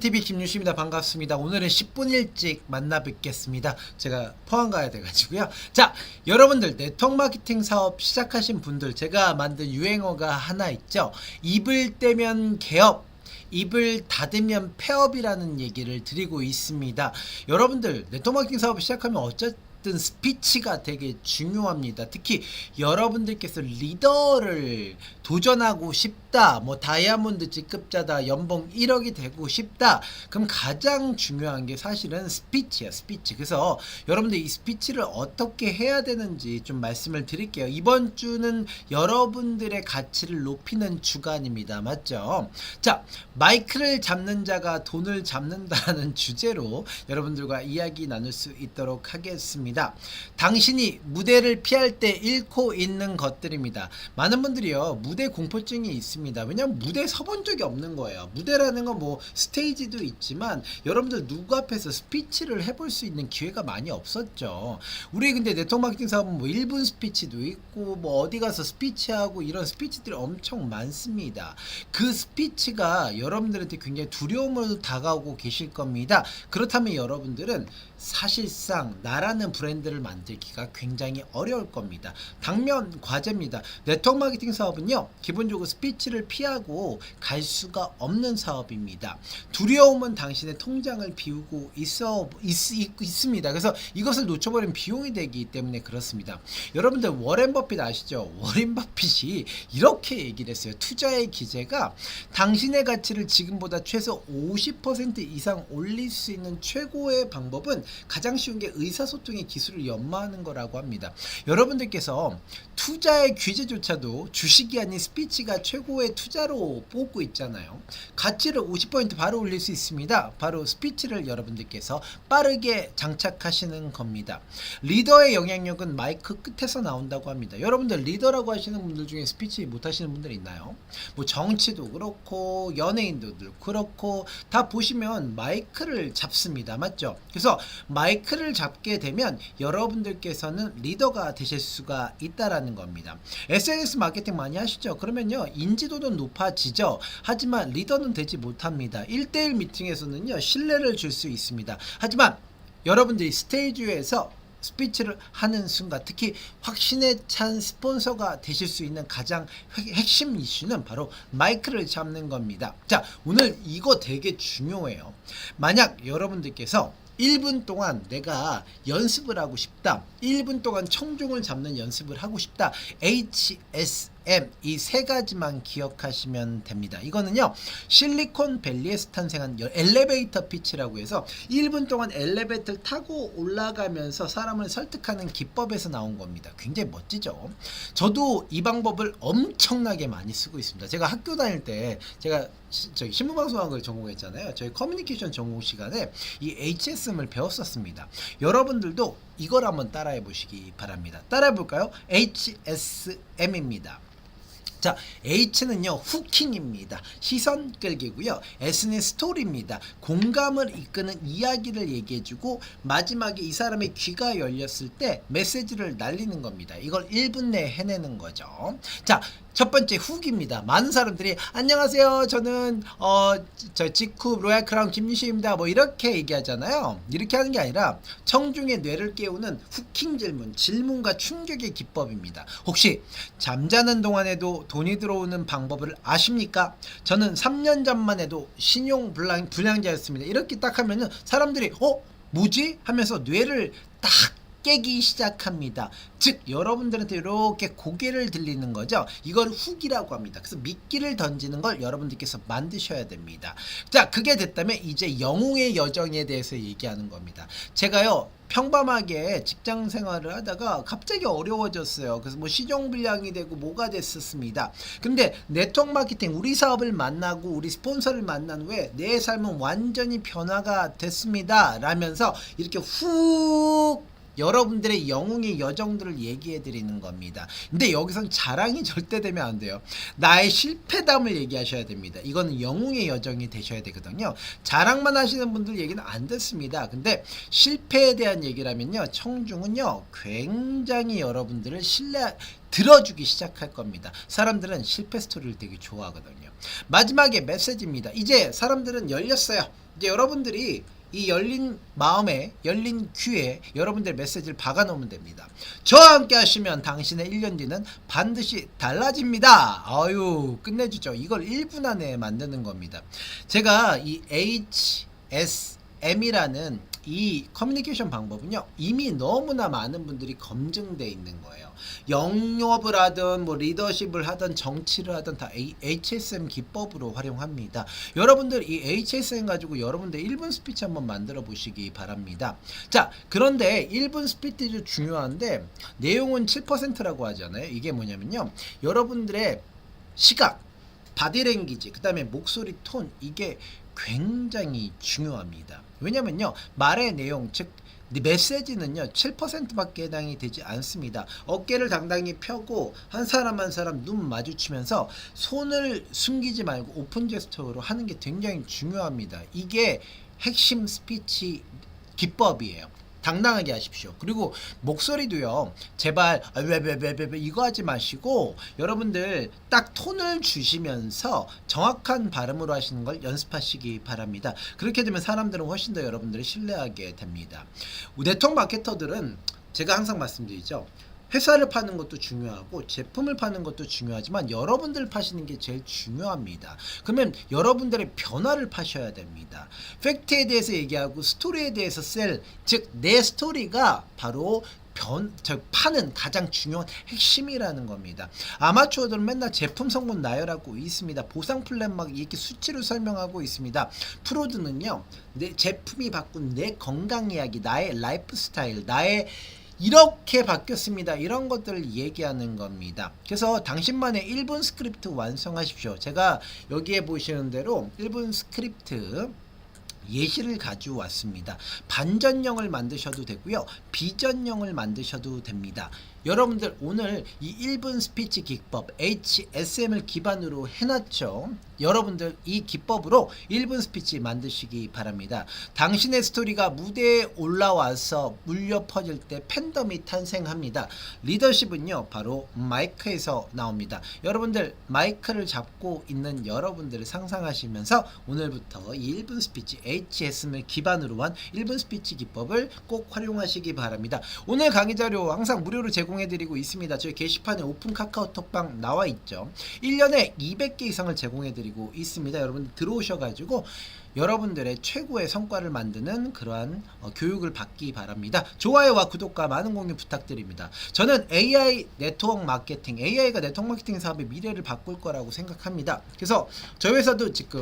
TV 김유시입니다. 반갑습니다. 오늘은 10분 일찍 만나 뵙겠습니다. 제가 포항 가야 돼가지고요. 자, 여러분들 네트워크 마케팅 사업 시작하신 분들 제가 만든 유행어가 하나 있죠. 입을 떼면 개업. 입을 닫으면 폐업이라는 얘기를 드리고 있습니다. 여러분들 네트워크 마케팅 사업 시작하면 어 쨌든 스피치가 되게 중요합니다. 특히 여러분들께서 리더를 도전하고 싶다, 뭐 다이아몬드 직급자다, 연봉 1억이 되고 싶다. 그럼 가장 중요한 게 사실은 스피치야, 스피치. 그래서 여러분들 이 스피치를 어떻게 해야 되는지 좀 말씀을 드릴게요. 이번 주는 여러분들의 가치를 높이는 주간입니다. 맞죠? 자, 마이크를 잡는 자가 돈을 잡는다는 주제로 여러분들과 이야기 나눌 수 있도록 하겠습니다. 당신이 무대를 피할 때 잃고 있는 것들입니다. 많은 분들이요, 무대 공포증이 있습니다. 왜냐면 무대에 서본 적이 없는 거예요. 무대라는 건 뭐 스테이지도 있지만 여러분들 누구 앞에서 스피치를 해볼 수 있는 기회가 많이 없었죠. 우리 근데 네트워크 마케팅 사업은 뭐 1분 스피치도 있고 뭐 어디 가서 스피치하고 이런 스피치들이 엄청 많습니다. 그 스피치가 여러분들한테 굉장히 두려움으로 다가오고 계실 겁니다. 그렇다면 여러분들은 사실상 나라는 브랜드를 만들기가 굉장히 어려울 겁니다. 당면 과제입니다. 네트워크 마케팅 사업은요, 기본적으로 스피치를 피하고 갈 수가 없는 사업입니다. 두려움은 당신의 통장을 비우고 있어 있, 있, 있습니다. 그래서 이것을 놓쳐버리면 비용이 되기 때문에 그렇습니다. 여러분들 워렌 버핏 아시죠? 워렌 버핏이 이렇게 얘기를 했어요. 투자의 기재가 당신의 가치를 지금보다 최소 50% 이상 올릴 수 있는 최고의 방법은 가장 쉬운 게 의사소통의 기 술을 연마하는 거라고 합니다. 여러분들께서 투자의 규제조차도 주식이 아닌 스피치가 최고의 투자로 뽑고 있잖아요. 가치를 50% 바로 올릴 수 있습니다. 바로 스피치를 여러분들께서 빠르게 장착하시는 겁니다. 리더의 영향력은 마이크 끝에서 나온다고 합니다. 여러분들 리더라고 하시는 분들 중에 스피치 못 하시는 분들 있나요? 뭐 정치도 그렇고 연예인도 그렇고 다 보시면 마이크를 잡습니다. 맞죠? 그래서 마이크를 잡게 되면 여러분들께서는 리더가 되실 수가 있다라는 겁니다. SNS 마케팅 많이 하시죠? 그러면요 인지도는 높아지죠. 하지만 리더는 되지 못합니다. 1대1 미팅에서는요 신뢰를 줄 수 있습니다. 하지만 여러분들이 스테이지 위에서 스피치를 하는 순간 특히 확신에 찬 스폰서가 되실 수 있는 가장 핵- 핵심 이슈는 바로 마이크를 잡는 겁니다. 자, 오늘 이거 되게 중요해요. 만약 여러분들께서 1분 동안 내가 연습을 하고 싶다. 1분 동안 청중을 잡는 연습을 하고 싶다. HSM 이 세 가지만 기억하시면 됩니다. 이거는요. 실리콘밸리에서 탄생한 여- 엘리베이터 피치라고 해서 1분 동안 엘리베이터를 타고 올라가면서 사람을 설득하는 기법에서 나온 겁니다. 굉장히 멋지죠. 저도 이 방법을 엄청나게 많이 쓰고 있습니다. 제가 학교 다닐 때 제가 시- 저기 신문방송학을 전공했잖아요. 저희 커뮤니케이션 전공 시간에 이 HSM을 배웠었습니다. 여러분들도 이걸 한번 따라해 보시기 바랍니다. 따라해 볼까요? HSM입니다. 자, H는요, 후킹입니다. 시선 끌기고요. S는 스토리입니다. 공감을 이끄는 이야기를 얘기해주고, 마지막에 이 사람의 귀가 열렸을 때 메시지를 날리는 겁니다. 이걸 1분 내에 해내는 거죠. 자, 첫 번째 훅입니다. 많은 사람들이 안녕하세요. 저는 어 저 직후 로얄 크라운 김유시입니다. 뭐 이렇게 얘기하잖아요. 이렇게 하는 게 아니라 청중의 뇌를 깨우는 후킹 질문, 질문과 충격의 기법입니다. 혹시 잠자는 동안에도 돈이 들어오는 방법을 아십니까? 저는 3년 전만 해도 신용 불량, 불량자였습니다. 이렇게 딱 하면은 사람들이 어 뭐지 하면서 뇌를 딱 깨기 시작합니다. 즉 여러분들한테 이렇게 고개를 들리는 거죠. 이걸 훅이라고 합니다. 그래서 미끼를 던지는 걸 여러분들께서 만드셔야 됩니다. 자, 그게 됐다면 이제 영웅의 여정에 대해서 얘기하는 겁니다. 제가요 평범하게 직장 생활을 하다가 갑자기 어려워졌어요. 그래서 뭐 시종 불량이 되고 뭐가 됐었습니다. 근데 네트워크 마케팅 우리 사업을 만나고 우리 스폰서를 만난 후에 내 삶은 완전히 변화가 됐습니다. 라면서 이렇게 훅 여러분들의 영웅의 여정들을 얘기해 드리는 겁니다. 근데 여기선 자랑이 절대 되면 안 돼요. 나의 실패담을 얘기하셔야 됩니다. 이거는 영웅의 여정이 되셔야 되거든요. 자랑만 하시는 분들 얘기는 안 듣습니다. 근데 실패에 대한 얘기라면요. 청중은요. 굉장히 여러분들을 신뢰 들어주기 시작할 겁니다. 사람들은 실패 스토리를 되게 좋아하거든요. 마지막에 메시지입니다. 이제 사람들은 열렸어요. 이제 여러분들이 이 열린 마음에 열린 귀에 여러분들 메시지를 박아 놓으면 됩니다. 저와 함께 하시면 당신의 1년 뒤는 반드시 달라집니다. 아유, 끝내주죠. 이걸 1분 안에 만드는 겁니다. 제가 이 HSM이라는 이 커뮤니케이션 방법은요 이미 너무나 많은 분들이 검증돼 있는 거예요. 영업을 하든 뭐 리더십을 하든 정치를 하든 다 HSM 기법으로 활용합니다. 여러분들 이 HSM 가지고 여러분들 1분 스피치 한번 만들어 보시기 바랍니다. 자 그런데 1분 스피치도 중요한데 내용은 7%라고 하잖아요. 이게 뭐냐면요 여러분들의 시각 바디랭귀지 그 다음에 목소리 톤 이게 굉장히 중요합니다. 왜냐면요 말의 내용 즉 메시지는요 7%밖에 해당이 되지 않습니다. 어깨를 당당히 펴고 한 사람 한 사람 눈 마주치면서 손을 숨기지 말고 오픈 제스처로 하는 게 굉장히 중요합니다. 이게 핵심 스피치 기법이에요. 당당하게 하십시오. 그리고 목소리도요. 제발 아, 왜왜왜왜 이거 하지 마시고 여러분들 딱 톤을 주시면서 정확한 발음으로 하시는 걸 연습하시기 바랍니다. 그렇게 되면 사람들은 훨씬 더 여러분들을 신뢰하게 됩니다. 네트워크 마케터들은 제가 항상 말씀드리죠. 회사를 파는 것도 중요하고 제품을 파는 것도 중요하지만 여러분들 파시는 게 제일 중요합니다. 그러면 여러분들의 변화를 파셔야 됩니다. 팩트에 대해서 얘기하고 스토리에 대해서 셀, 즉 내 스토리가 바로 변, 저 파는 가장 중요한 핵심이라는 겁니다. 아마추어들은 맨날 제품 성분 나열하고 있습니다. 보상 플랜 막 이렇게 수치로 설명하고 있습니다. 프로들은요, 내 제품이 바꾼 내 건강 이야기, 나의 라이프 스타일, 나의 이렇게 바뀌었습니다. 이런 것들을 얘기하는 겁니다. 그래서 당신만의 1분 스크립트 완성하십시오. 제가 여기에 보시는 대로 1분 스크립트 예시를 가져왔습니다. 반전형을 만드셔도 되고요. 비전형을 만드셔도 됩니다. 여러분들 오늘 이 1분 스피치 기법 HSM을 기반으로 해놨죠. 여러분들 이 기법으로 1분 스피치 만드시기 바랍니다. 당신의 스토리가 무대에 올라와서 물려 퍼질 때 팬덤이 탄생합니다. 리더십은요 바로 마이크에서 나옵니다. 여러분들 마이크를 잡고 있는 여러분들을 상상하시면서 오늘부터 이 1분 스피치 HSM을 기반으로 한 1분 스피치 기법을 꼭 활용하시기 바랍니다. 오늘 강의 자료 항상 무료로 제공해드리고 있습니다. 저희 게시판에 오픈 카카오톡방 나와 있죠. 1년에 200개 이상을 제공해드리고 있습니다. 여러분 들어오셔가지고 여러분들의 최고의 성과를 만드는 그러한 어, 교육을 받기 바랍니다. 좋아요와 구독과 많은 공유 부탁드립니다. 저는 AI 네트워크 마케팅, AI가 네트워크 마케팅 사업의 미래를 바꿀 거라고 생각합니다. 그래서 저희 회사도 지금